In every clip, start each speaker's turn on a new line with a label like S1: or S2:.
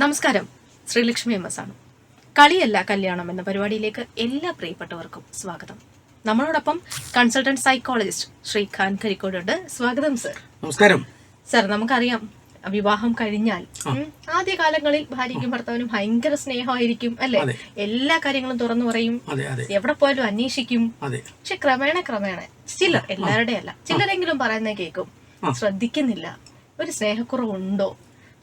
S1: നമസ്കാരം. Sreelakshmi M S ആണ്. കളിയല്ല കല്യാണം എന്ന പരിപാടിയിലേക്ക് എല്ലാ പ്രിയപ്പെട്ടവർക്കും സ്വാഗതം. നമ്മളോടൊപ്പം കൺസൾട്ടന്റ് സൈക്കോളജിസ്റ്റ് ശ്രീ ഖാൻ കരിക്കോടുണ്ട് സ്വാഗതം സർ.
S2: നമസ്കാരം.
S1: സർ നമുക്കറിയാം വിവാഹം കഴിഞ്ഞാൽ ആദ്യകാലങ്ങളിൽ ആദ്യ കാലങ്ങളിൽ ഭാര്യയ്ക്കും ഭർത്താവിനും ഭയങ്കര സ്നേഹമായിരിക്കും അല്ലെ? എല്ലാ കാര്യങ്ങളും തുറന്നു പറയും. എവിടെ പോയാലും അന്വേഷിക്കും. പക്ഷെ ക്രമേണ ക്രമേണ ചിലർ എല്ലാവരുടെ അല്ല ചിലരെങ്കിലും പറയുന്നേ കേൾക്കും. ശ്രദ്ധിക്കുന്നില്ല. ഒരു സ്നേഹക്കുറവുണ്ടോ?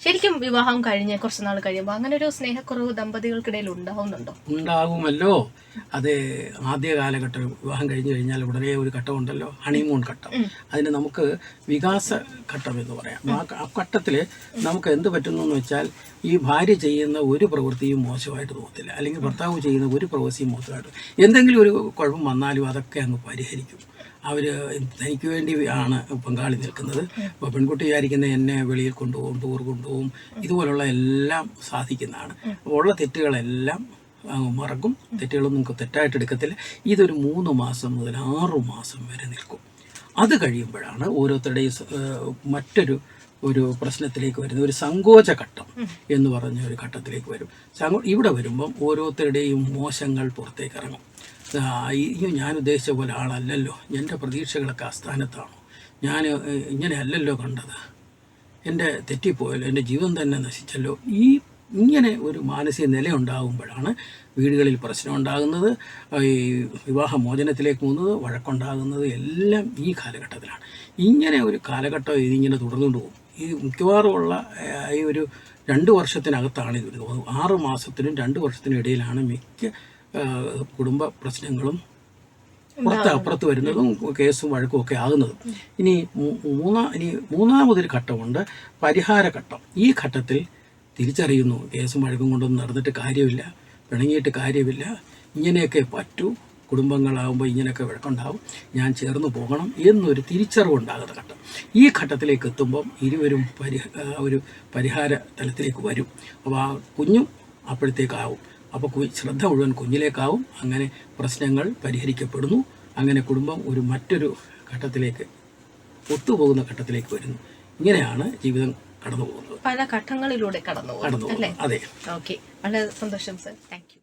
S1: ശരിക്കും വിവാഹം കഴിഞ്ഞ കുറച്ച് നാൾ കഴിയുമ്പോൾ അങ്ങനെ ഒരു സ്നേഹക്കുറവ് ദമ്പതികൾക്കിടയിൽ ഉണ്ടാവുന്നുണ്ടോ
S2: ഉണ്ടാകുമല്ലോ അത് ആദ്യ കാലഘട്ടം വിവാഹം കഴിഞ്ഞു കഴിഞ്ഞാൽ ഉടനെ ഒരു ഘട്ടം ഉണ്ടല്ലോ ഹണിമൂൺ ഘട്ടം അതിന് നമുക്ക് വികാസ ഘട്ടം എന്ന് പറയാം. ആ ഘട്ടത്തിൽ നമുക്ക് എന്ത് പറ്റുന്നു എന്ന് വെച്ചാൽ ഈ ഭാര്യ ചെയ്യുന്ന ഒരു പ്രവൃത്തിയും മോശമായിട്ട് തോന്നത്തില്ല. അല്ലെങ്കിൽ ഭർത്താവ് ചെയ്യുന്ന ഒരു പ്രവൃത്തിയും മോശമായിട്ട് എന്തെങ്കിലും ഒരു കുഴപ്പം വന്നാലും അതൊക്കെ അങ്ങ് പരിഹരിക്കും. അവർ തനിക്ക് വേണ്ടി ആണ് പങ്കാളി നിൽക്കുന്നത്. അപ്പോൾ പെൺകുട്ടി വിചാരിക്കുന്ന എന്നെ വെളിയിൽ കൊണ്ടുപോകും ടൂർ കൊണ്ടുപോകും ഇതുപോലുള്ള എല്ലാം സാധിക്കുന്നതാണ്. ഉള്ള തെറ്റുകളെല്ലാം മറക്കും. തെറ്റുകളൊന്നും നമുക്ക് തെറ്റായിട്ട് എടുക്കത്തില്ല. ഇതൊരു മൂന്ന് മാസം മുതൽ ആറു മാസം വരെ നിൽക്കും. അത് കഴിയുമ്പോഴാണ് ഓരോരുത്തരുടെയും മറ്റൊരു ഒരു പ്രശ്നത്തിലേക്ക് വരുന്ന ഒരു സങ്കോച ഘട്ടം എന്ന് പറഞ്ഞ ഒരു ഘട്ടത്തിലേക്ക് വരും. ഇവിടെ വരുമ്പം ഓരോരുത്തരുടെയും മോശങ്ങൾ പുറത്തേക്ക് ഇറങ്ങും. അയ്യോ ഞാൻ ഉദ്ദേശിച്ച പോലെ ആളല്ലല്ലോ. എന്റെ പ്രതീക്ഷകളൊക്കെ അസ്ഥാനത്താണോ ഞാൻ ഇങ്ങനെ ഇങ്ങനെയല്ലല്ലോ കണ്ടത്. എന്റെ തെറ്റിപ്പോയല്ലോ എന്റെ ജീവൻ തന്നെ നശിച്ചല്ലോ. ഈ ഇങ്ങനെ ഒരു മാനസിക നില ഉണ്ടാകുമ്പോഴാണ് വീടുകളിൽ പ്രശ്നം ഉണ്ടാകുന്നത് ഈ വിവാഹമോചനത്തിലേക്ക് പോകുന്നത് വഴക്കുണ്ടാകുന്നത് എല്ലാം ഈ കാലഘട്ടത്തിലാണ്. ഇങ്ങനെ ഒരു കാലഘട്ടം ഇതിങ്ങനെ തുടർന്നുകൊണ്ട് പോകും. ഈ മിക്കവാറുമുള്ള ഈ ഒരു രണ്ട് വർഷത്തിനകത്താണ് ഇത് ആറ് മാസത്തിനും രണ്ട് വർഷത്തിനും ഇടയിലാണ് മിക്ക കുടുംബ പ്രശ്നങ്ങളും പുറത്ത് അപ്പുറത്ത് വരുന്നതും കേസും വഴക്കും ഒക്കെ ആകുന്നതും. ഇനി മൂന്നാം ഇനി മൂന്നാമതൊരു ഘട്ടമുണ്ട് പരിഹാര ഘട്ടം. ഈ ഘട്ടത്തിൽ തിരിച്ചറിയുന്നു കേസും വഴക്കും കൊണ്ടൊന്നും നടന്നിട്ട് കാര്യമില്ല പിണങ്ങിയിട്ട് കാര്യമില്ല ഇങ്ങനെയൊക്കെ പറ്റൂ കുടുംബങ്ങളാകുമ്പോൾ ഇങ്ങനെയൊക്കെ വഴക്കുണ്ടാവും ഞാൻ ചേർന്ന് പോകണം എന്നൊരു തിരിച്ചറിവുണ്ടാകുന്ന ഘട്ടം. ഈ ഘട്ടത്തിലേക്ക് എത്തുമ്പം ഇരുവരും പരിഹ ഒരു പരിഹാര തലത്തിലേക്ക് വരും. അപ്പോൾ ആ കുഞ്ഞും അപ്പോഴത്തേക്കാവും. അപ്പോൾ ശ്രദ്ധ മുഴുവൻ കുഞ്ഞിലേക്കാവും. അങ്ങനെ പ്രശ്നങ്ങൾ പരിഹരിക്കപ്പെടുന്നു. അങ്ങനെ കുടുംബം ഒരു മറ്റൊരു ഘട്ടത്തിലേക്ക് ഒത്തുപോകുന്ന ഘട്ടത്തിലേക്ക് വരുന്നു. ഇങ്ങനെയാണ് ജീവിതം കടന്നു പോകുന്നത്
S1: പല ഘട്ടങ്ങളിലൂടെ കടന്നു
S2: കടന്നു അതെ.
S1: ഓക്കെ. വളരെ സന്തോഷം സർ. താങ്ക്